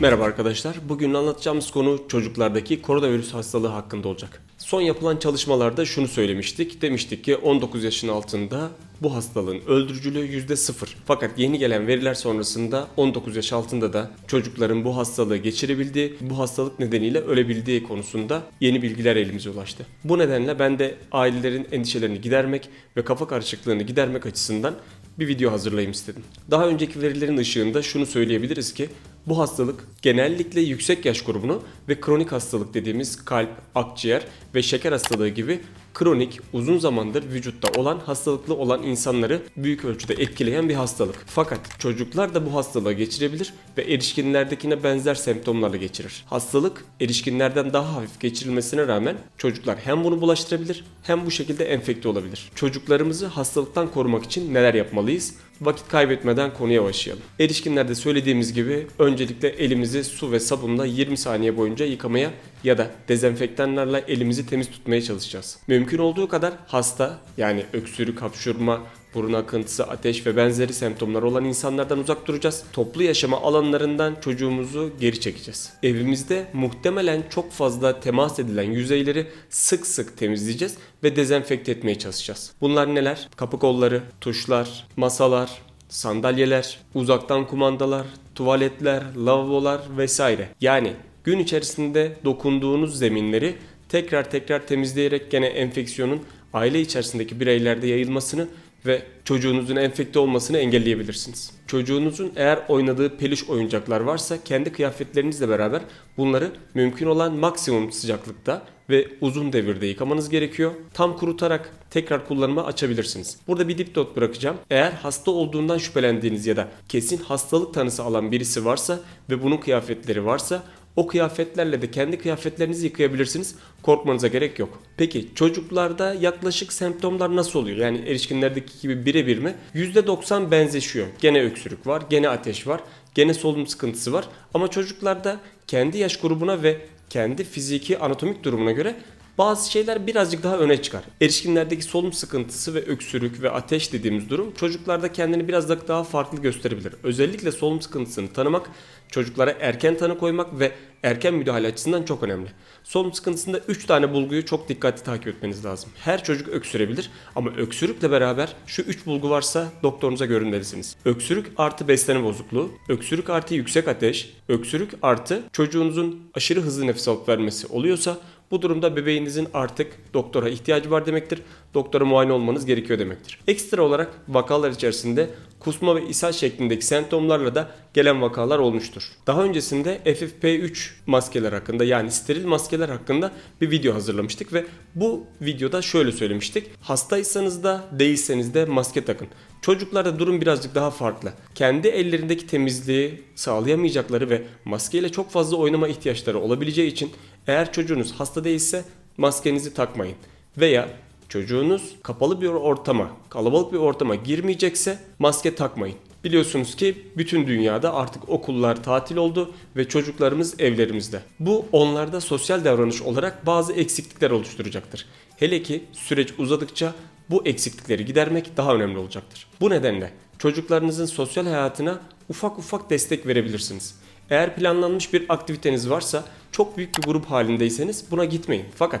Merhaba arkadaşlar. Bugün anlatacağımız konu çocuklardaki koronavirüs hastalığı hakkında olacak. Son yapılan çalışmalarda şunu söylemiştik. Demiştik ki 19 yaşın altında bu hastalığın öldürücülüğü %0. Fakat yeni gelen veriler sonrasında 19 yaş altında da çocukların bu hastalığı geçirebildiği, bu hastalık nedeniyle ölebildiği konusunda yeni bilgiler elimize ulaştı. Bu nedenle ben de ailelerin endişelerini gidermek ve kafa karışıklığını gidermek açısından bir video hazırlayayım istedim. Daha önceki verilerin ışığında şunu söyleyebiliriz ki bu hastalık genellikle yüksek yaş grubunu ve kronik hastalık dediğimiz kalp, akciğer ve şeker hastalığı gibi kronik, uzun zamandır vücutta olan hastalıklı olan insanları büyük ölçüde etkileyen bir hastalık. Fakat çocuklar da bu hastalığı geçirebilir ve erişkinlerdekine benzer semptomlarla geçirir. Hastalık erişkinlerden daha hafif geçirilmesine rağmen çocuklar hem bunu bulaştırabilir hem bu şekilde enfekte olabilir. Çocuklarımızı hastalıktan korumak için neler yapmalıyız? Vakit kaybetmeden konuya başlayalım. Erişkinlerde söylediğimiz gibi öncelikle elimizi su ve sabunla 20 saniye boyunca yıkamaya ya da dezenfektanlarla elimizi temiz tutmaya çalışacağız. Mümkün olduğu kadar hasta yani öksürük, hapşurma, burun akıntısı, ateş ve benzeri semptomlar olan insanlardan uzak duracağız. Toplu yaşama alanlarından çocuğumuzu geri çekeceğiz. Evimizde muhtemelen çok fazla temas edilen yüzeyleri sık sık temizleyeceğiz ve dezenfekte etmeye çalışacağız. Bunlar neler? Kapı kolları, tuşlar, masalar, sandalyeler, uzaktan kumandalar, tuvaletler, lavabolar vesaire. Yani gün içerisinde dokunduğunuz zeminleri tekrar tekrar temizleyerek gene enfeksiyonun aile içerisindeki bireylerde yayılmasını ve çocuğunuzun enfekte olmasını engelleyebilirsiniz. Çocuğunuzun eğer oynadığı peluş oyuncaklar varsa kendi kıyafetlerinizle beraber bunları mümkün olan maksimum sıcaklıkta ve uzun devirde yıkamanız gerekiyor. Tam kurutarak tekrar kullanıma açabilirsiniz. Burada bir dipnot bırakacağım. Eğer hasta olduğundan şüphelendiğiniz ya da kesin hastalık tanısı alan birisi varsa ve bunun kıyafetleri varsa o kıyafetlerle de kendi kıyafetlerinizi yıkayabilirsiniz. Korkmanıza gerek yok. Peki çocuklarda yaklaşık semptomlar nasıl oluyor? Yani erişkinlerdeki gibi birebir mi? %90 benzeşiyor. Gene öksürük var, gene ateş var, gene solunum sıkıntısı var. Ama çocuklarda kendi yaş grubuna ve kendi fiziki anatomik durumuna göre bazı şeyler birazcık daha öne çıkar. Erişkinlerdeki solunum sıkıntısı ve öksürük ve ateş dediğimiz durum çocuklarda kendini biraz da daha farklı gösterebilir. Özellikle solunum sıkıntısını tanımak, çocuklara erken tanı koymak ve erken müdahale açısından çok önemli. Solunum sıkıntısında 3 tane bulguyu çok dikkatli takip etmeniz lazım. Her çocuk öksürebilir ama öksürükle beraber şu 3 bulgu varsa doktorunuza görünmelisiniz. Öksürük artı beslenme bozukluğu, öksürük artı yüksek ateş, öksürük artı çocuğunuzun aşırı hızlı nefes alıp vermesi oluyorsa bu durumda bebeğinizin artık doktora ihtiyacı var demektir. Doktora muayene olmanız gerekiyor demektir. Ekstra olarak vakalar içerisinde kusma ve ishal şeklindeki semptomlarla da gelen vakalar olmuştur. Daha öncesinde FFP3 maskeler hakkında yani steril maskeler hakkında bir video hazırlamıştık ve bu videoda şöyle söylemiştik. Hastaysanız da değilseniz de maske takın. Çocuklarda durum birazcık daha farklı. Kendi ellerindeki temizliği sağlayamayacakları ve maskeyle çok fazla oynama ihtiyaçları olabileceği için eğer çocuğunuz hasta değilse maskenizi takmayın. Veya çocuğunuz kapalı bir ortama, kalabalık bir ortama girmeyecekse maske takmayın. Biliyorsunuz ki bütün dünyada artık okullar tatil oldu ve çocuklarımız evlerimizde. Bu onlarda sosyal davranış olarak bazı eksiklikler oluşturacaktır. Hele ki süreç uzadıkça bu eksiklikleri gidermek daha önemli olacaktır. Bu nedenle çocuklarınızın sosyal hayatına ufak ufak destek verebilirsiniz. Eğer planlanmış bir aktiviteniz varsa çok büyük bir grup halindeyseniz buna gitmeyin. Fakat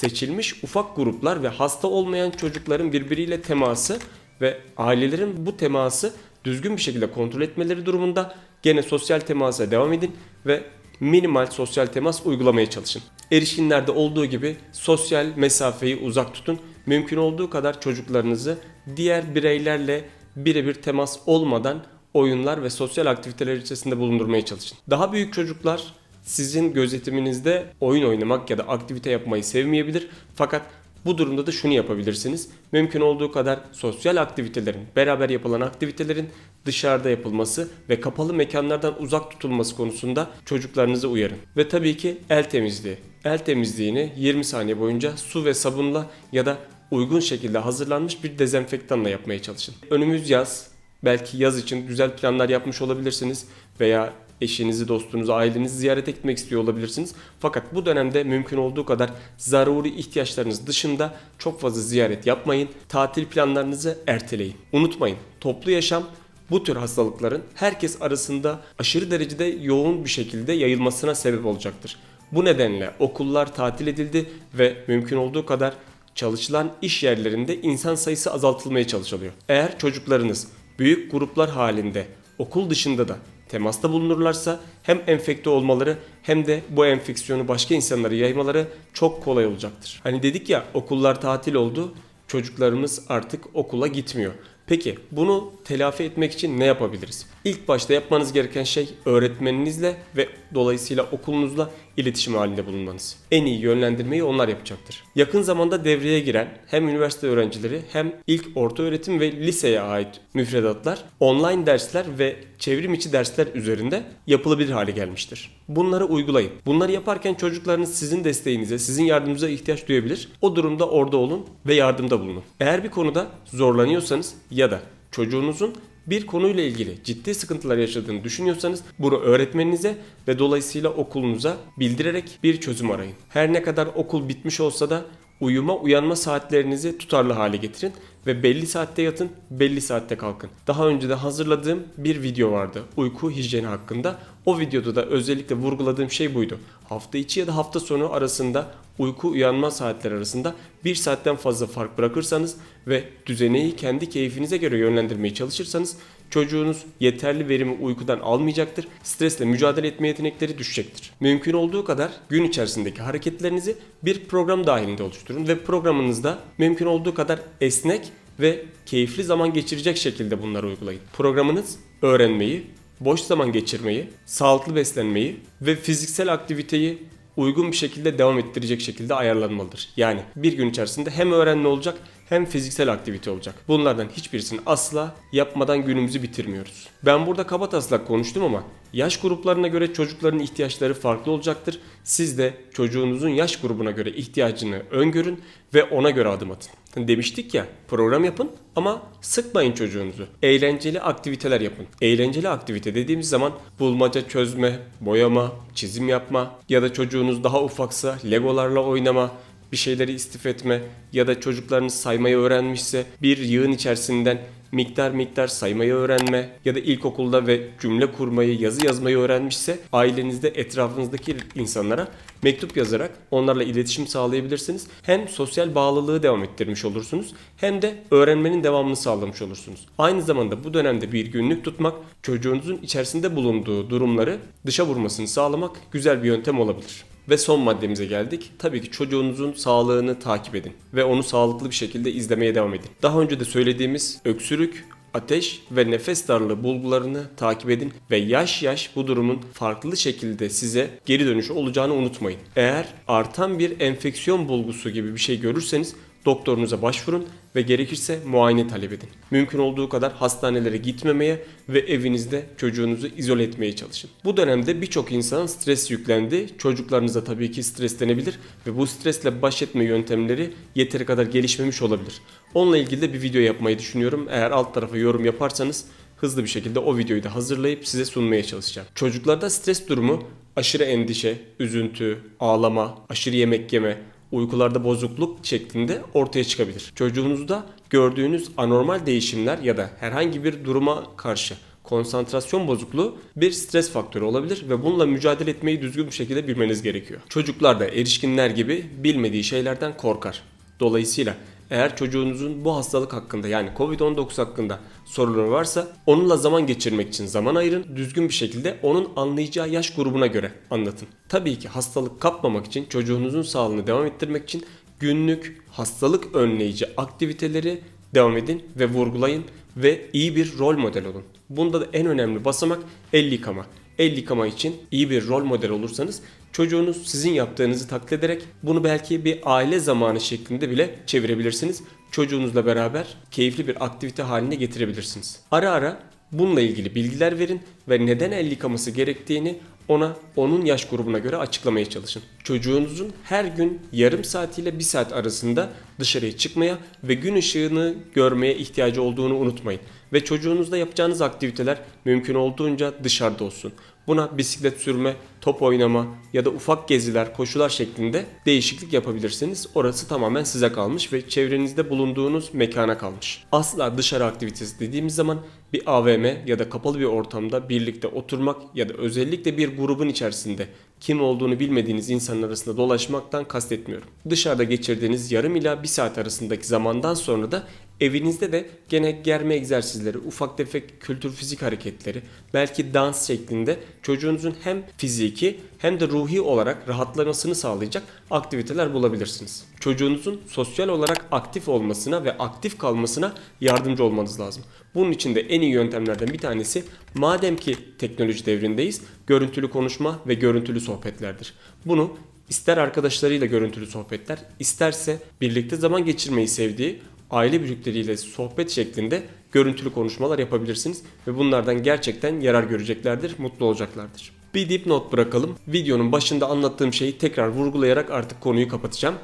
seçilmiş ufak gruplar ve hasta olmayan çocukların birbiriyle teması ve ailelerin bu teması düzgün bir şekilde kontrol etmeleri durumunda gene sosyal temasa devam edin ve minimal sosyal temas uygulamaya çalışın. Erişkinlerde olduğu gibi sosyal mesafeyi uzak tutun. Mümkün olduğu kadar çocuklarınızı diğer bireylerle birebir temas olmadan oyunlar ve sosyal aktiviteler içerisinde bulundurmaya çalışın. Daha büyük çocuklar sizin gözetiminizde oyun oynamak ya da aktivite yapmayı sevmeyebilir. Fakat bu durumda da şunu yapabilirsiniz. Mümkün olduğu kadar sosyal aktivitelerin, beraber yapılan aktivitelerin dışarıda yapılması ve kapalı mekanlardan uzak tutulması konusunda çocuklarınızı uyarın. Ve tabii ki el temizliği. El temizliğini 20 saniye boyunca su ve sabunla ya da uygun şekilde hazırlanmış bir dezenfektanla yapmaya çalışın. Önümüz yaz. Belki yaz için güzel planlar yapmış olabilirsiniz veya eşinizi, dostunuzu, ailenizi ziyaret etmek istiyor olabilirsiniz. Fakat bu dönemde mümkün olduğu kadar zaruri ihtiyaçlarınız dışında çok fazla ziyaret yapmayın. Tatil planlarınızı erteleyin. Unutmayın toplu yaşam bu tür hastalıkların herkes arasında aşırı derecede yoğun bir şekilde yayılmasına sebep olacaktır. Bu nedenle okullar tatil edildi ve mümkün olduğu kadar çalışılan iş yerlerinde insan sayısı azaltılmaya çalışılıyor. Eğer çocuklarınız büyük gruplar halinde okul dışında da temasta bulunurlarsa hem enfekte olmaları hem de bu enfeksiyonu başka insanlara yaymaları çok kolay olacaktır. Hani dedik ya okullar tatil oldu, çocuklarımız artık okula gitmiyor. Peki bunu telafi etmek için ne yapabiliriz? İlk başta yapmanız gereken şey öğretmeninizle ve dolayısıyla okulunuzla iletişim halinde bulunmanız. En iyi yönlendirmeyi onlar yapacaktır. Yakın zamanda devreye giren hem üniversite öğrencileri hem ilk orta öğretim ve liseye ait müfredatlar online dersler ve çevrim içi dersler üzerinde yapılabilir hale gelmiştir. Bunları uygulayın. Bunları yaparken çocuklarınız sizin desteğinize, sizin yardımınıza ihtiyaç duyabilir. O durumda orada olun ve yardımda bulunun. Eğer bir konuda zorlanıyorsanız ya da çocuğunuzun bir konuyla ilgili ciddi sıkıntılar yaşadığını düşünüyorsanız bunu öğretmeninize ve dolayısıyla okulunuza bildirerek bir çözüm arayın. Her ne kadar okul bitmiş olsa da uyuma uyanma saatlerinizi tutarlı hale getirin ve belli saatte yatın, belli saatte kalkın. Daha önce de hazırladığım bir video vardı uyku hijyeni hakkında. O videoda da özellikle vurguladığım şey buydu. Hafta içi ya da hafta sonu arasında uyku uyanma saatleri arasında bir saatten fazla fark bırakırsanız ve düzeneyi kendi keyfinize göre yönlendirmeye çalışırsanız çocuğunuz yeterli verimi uykudan almayacaktır. Stresle mücadele etme yetenekleri düşecektir. Mümkün olduğu kadar gün içerisindeki hareketlerinizi bir program dahilinde oluşturun ve programınızda mümkün olduğu kadar esnek ve keyifli zaman geçirecek şekilde bunları uygulayın. Programınız öğrenmeyi, boş zaman geçirmeyi, sağlıklı beslenmeyi ve fiziksel aktiviteyi uygun bir şekilde devam ettirecek şekilde ayarlanmalıdır. Yani bir gün içerisinde hem öğrenme olacak hem fiziksel aktivite olacak. Bunlardan hiçbirisini asla yapmadan günümüzü bitirmiyoruz. Ben burada kaba taslak konuştum ama yaş gruplarına göre çocukların ihtiyaçları farklı olacaktır. Siz de çocuğunuzun yaş grubuna göre ihtiyacını öngörün ve ona göre adım atın. Hani demiştik ya program yapın ama sıkmayın çocuğunuzu. Eğlenceli aktiviteler yapın. Eğlenceli aktivite dediğimiz zaman bulmaca çözme, boyama, çizim yapma ya da çocuğunuz daha ufaksa legolarla oynama, bir şeyleri istif etme ya da çocuklarınız saymayı öğrenmişse bir yığın içerisinden miktar miktar saymayı öğrenme ya da ilkokulda ve cümle kurmayı, yazı yazmayı öğrenmişse ailenizde etrafınızdaki insanlara mektup yazarak onlarla iletişim sağlayabilirsiniz. Hem sosyal bağlılığı devam ettirmiş olursunuz hem de öğrenmenin devamını sağlamış olursunuz. Aynı zamanda bu dönemde bir günlük tutmak çocuğunuzun içerisinde bulunduğu durumları dışa vurmasını sağlamak güzel bir yöntem olabilir. Ve son maddemize geldik. Tabii ki çocuğunuzun sağlığını takip edin ve onu sağlıklı bir şekilde izlemeye devam edin. Daha önce de söylediğimiz öksürük, ateş ve nefes darlığı bulgularını takip edin ve yaş yaş bu durumun farklı şekilde size geri dönüş olacağını unutmayın. Eğer artan bir enfeksiyon bulgusu gibi bir şey görürseniz doktorunuza başvurun ve gerekirse muayene talep edin. Mümkün olduğu kadar hastanelere gitmemeye ve evinizde çocuğunuzu izole etmeye çalışın. Bu dönemde birçok insan stres yüklendi. Çocuklarınıza tabii ki streslenebilir ve bu stresle baş etme yöntemleri yeteri kadar gelişmemiş olabilir. Onunla ilgili de bir video yapmayı düşünüyorum. Eğer alt tarafa yorum yaparsanız hızlı bir şekilde o videoyu da hazırlayıp size sunmaya çalışacağım. Çocuklarda stres durumu aşırı endişe, üzüntü, ağlama, aşırı yemek yeme, uykularda bozukluk şeklinde ortaya çıkabilir. Çocuğunuzda gördüğünüz anormal değişimler ya da herhangi bir duruma karşı konsantrasyon bozukluğu bir stres faktörü olabilir ve bununla mücadele etmeyi düzgün bir şekilde bilmeniz gerekiyor. Çocuklar da erişkinler gibi bilmediği şeylerden korkar. Dolayısıyla eğer çocuğunuzun bu hastalık hakkında yani Covid-19 hakkında soruları varsa onunla zaman geçirmek için zaman ayırın. Düzgün bir şekilde onun anlayacağı yaş grubuna göre anlatın. Tabii ki hastalık kapmamak için çocuğunuzun sağlığını devam ettirmek için günlük hastalık önleyici aktiviteleri devam edin ve vurgulayın ve iyi bir rol model olun. Bunda da en önemli basamak el yıkama. El yıkama için iyi bir rol model olursanız çocuğunuz sizin yaptığınızı taklit ederek bunu belki bir aile zamanı şeklinde bile çevirebilirsiniz. Çocuğunuzla beraber keyifli bir aktivite haline getirebilirsiniz. Ara ara bununla ilgili bilgiler verin ve neden el yıkaması gerektiğini ona onun yaş grubuna göre açıklamaya çalışın. Çocuğunuzun her gün yarım saat ile bir saat arasında dışarıya çıkmaya ve gün ışığını görmeye ihtiyacı olduğunu unutmayın. Ve çocuğunuzda yapacağınız aktiviteler mümkün olduğunca dışarıda olsun. Buna bisiklet sürme, top oynama ya da ufak geziler, koşular şeklinde değişiklik yapabilirsiniz. Orası tamamen size kalmış ve çevrenizde bulunduğunuz mekana kalmış. Asla dışarı aktivitesi dediğimiz zaman bir AVM ya da kapalı bir ortamda birlikte oturmak ya da özellikle bir grubun içerisinde kim olduğunu bilmediğiniz insanın arasında dolaşmaktan kastetmiyorum. Dışarıda geçirdiğiniz yarım ila bir saat arasındaki zamandan sonra da evinizde de gene germe egzersizleri, ufak tefek kültür fizik hareketleri, belki dans şeklinde çocuğunuzun hem fiziki hem de ruhi olarak rahatlamasını sağlayacak aktiviteler bulabilirsiniz. Çocuğunuzun sosyal olarak aktif olmasına ve aktif kalmasına yardımcı olmanız lazım. Bunun için de en iyi yöntemlerden bir tanesi madem ki teknoloji devrindeyiz görüntülü konuşma ve görüntülü sohbetlerdir. Bunu ister arkadaşlarıyla görüntülü sohbetler, isterse birlikte zaman geçirmeyi sevdiği aile büyükleriyle sohbet şeklinde görüntülü konuşmalar yapabilirsiniz ve bunlardan gerçekten yarar göreceklerdir, mutlu olacaklardır. Bir dipnot bırakalım. Videonun başında anlattığım şeyi tekrar vurgulayarak artık konuyu kapatacağım.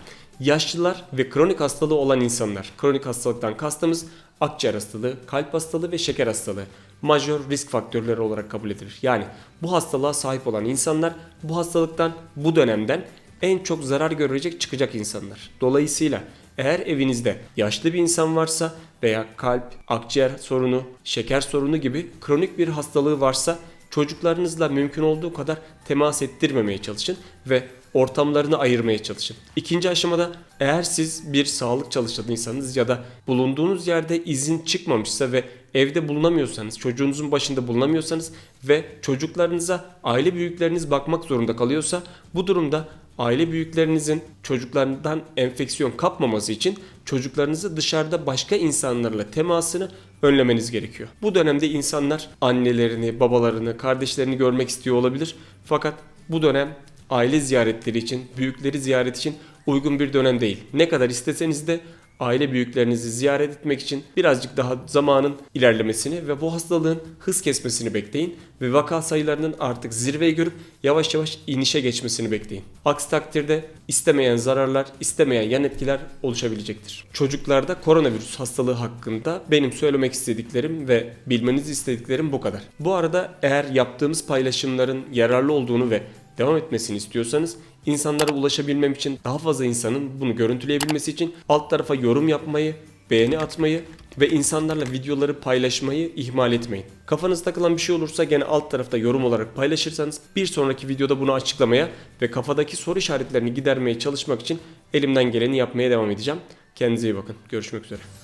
Yaşlılar ve kronik hastalığı olan insanlar. Kronik hastalıktan kastımız akciğer hastalığı, kalp hastalığı ve şeker hastalığı. Majör risk faktörleri olarak kabul edilir. Yani bu hastalığa sahip olan insanlar bu hastalıktan, bu dönemden en çok zarar görecek çıkacak insanlar. Dolayısıyla eğer evinizde yaşlı bir insan varsa veya kalp, akciğer sorunu, şeker sorunu gibi kronik bir hastalığı varsa çocuklarınızla mümkün olduğu kadar temas ettirmemeye çalışın ve ortamlarını ayırmaya çalışın. İkinci aşamada eğer siz bir sağlık çalışanıysanız ya da bulunduğunuz yerde izin çıkmamışsa ve evde bulunamıyorsanız, çocuğunuzun başında bulunamıyorsanız ve çocuklarınıza aile büyükleriniz bakmak zorunda kalıyorsa bu durumda aile büyüklerinizin çocuklarından enfeksiyon kapmaması için çocuklarınızı dışarıda başka insanlarla temasını önlemeniz gerekiyor. Bu dönemde insanlar annelerini, babalarını, kardeşlerini görmek istiyor olabilir. Fakat bu dönem aile ziyaretleri için, büyükleri ziyaret için uygun bir dönem değil. Ne kadar isteseniz de aile büyüklerinizi ziyaret etmek için birazcık daha zamanın ilerlemesini ve bu hastalığın hız kesmesini bekleyin ve vaka sayılarının artık zirveyi görüp yavaş yavaş inişe geçmesini bekleyin. Aksi takdirde istemeyen zararlar, istemeyen yan etkiler oluşabilecektir. Çocuklarda koronavirüs hastalığı hakkında benim söylemek istediklerim ve bilmenizi istediklerim bu kadar. Bu arada eğer yaptığımız paylaşımların yararlı olduğunu ve devam etmesini istiyorsanız insanlara ulaşabilmem için daha fazla insanın bunu görüntüleyebilmesi için alt tarafa yorum yapmayı, beğeni atmayı ve insanlarla videoları paylaşmayı ihmal etmeyin. Kafanız takılan bir şey olursa gene alt tarafta yorum olarak paylaşırsanız bir sonraki videoda bunu açıklamaya ve kafadaki soru işaretlerini gidermeye çalışmak için elimden geleni yapmaya devam edeceğim. Kendinize iyi bakın. Görüşmek üzere.